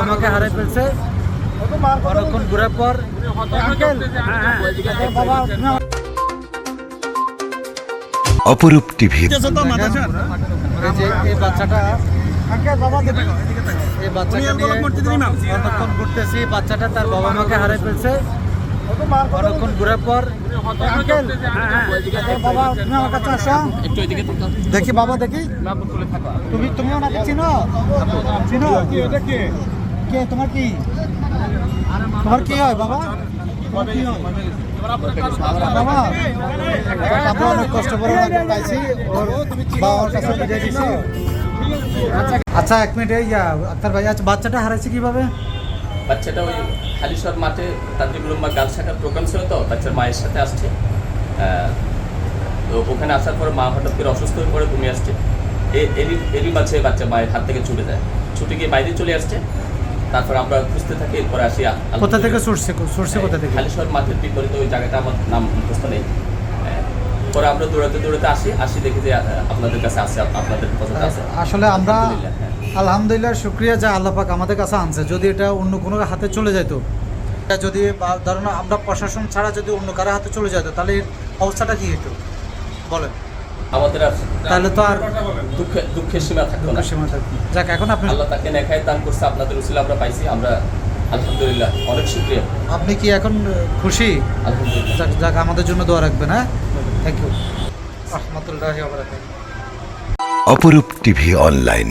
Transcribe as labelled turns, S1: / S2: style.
S1: বাবা মাকে হারিয়ে ফেলছে। অনেকক্ষণ ঘুরার পর
S2: অপরূপ টিভি।
S1: এই বাচ্চাটা এই বাচ্চাটা ঘুরতেছি বাচ্চাটা তার বাবা মাকে হারিয়ে ফেলছে। অনেকক্ষণ ঘুরার পর দেখি বাবা দেখি। তুমি তুমি ওনাকে চিনো? চিনো? কে তোমার কি? তোমার কি? তোমার কি হয় বাবা? আচ্ছা এক মিনিট ইয়া, আক্তার ভাই আচ্ছা বাচ্চাটা হারাইছে কীভাবে?
S3: বাচ্চাটা ওই হালিশর মাঠে তান্ত্রিক উলুম্মা গাল শাখার প্রোগ্রাম ছিল তো বাচ্চার মায়ের সাথে আসছে। তো ওখানে আসার পর মা হঠাৎ করে অসুস্থ হয়ে পড়ে ঘুমিয়ে আসছে। এরই এরই মাঝে বাচ্চা মায়ের হাত থেকে ছুটে যায়। ছুটে গিয়ে বাইরে চলে আসছে। তারপর আমরা খুঁজতে থাকি এরপরে আসি
S1: কোথা থেকে। সরছে সরছে কোথা থেকে?
S3: হালিশর মাঠের বিপরীতে ওই জায়গাটা আমার নাম মুখস্থ নেই। হ্যাঁ। পরে আমরা দৌড়াতে দৌড়াতে আসি আসি দেখি যে আপনাদের কাছে আছে আপনাদের আছে।
S1: আসলে আমরা
S3: আলহামদুলিল্লাহ, হ্যাঁ।
S1: শুক্রিয়া যে আল্লাহ পাক আমাদের কাছে আনছে। যদি এটা অন্য কোনো হাতে চলে যেত এটা যদি ধরুন আমরা প্রশাসন ছাড়া যদি অন্য কারও হাতে চলে যেত তাহলে অবস্থাটা কি হতো বলেন।
S3: আমাদের আর
S1: তাহলে তো আর
S3: দুঃখে দুঃখের সীমা থাকতো না।
S1: সীমা থাকতো যাক এখন আপনি
S3: আল্লাহ তাকে নেখায় দান করছে আপনাদের উসিলা আমরা পাইছি আমরা আলহামদুলিল্লাহ অনেক শুক্রিয়া।
S1: আপনি কি এখন খুশি?
S3: আলহামদুলিল্লাহ।
S1: যাক যাক আমাদের জন্য দোয়া রাখবেন হ্যাঁ? থ্যাংক ইউ রহমতুল্লাহ
S2: অপরূপ টিভি অনলাইন।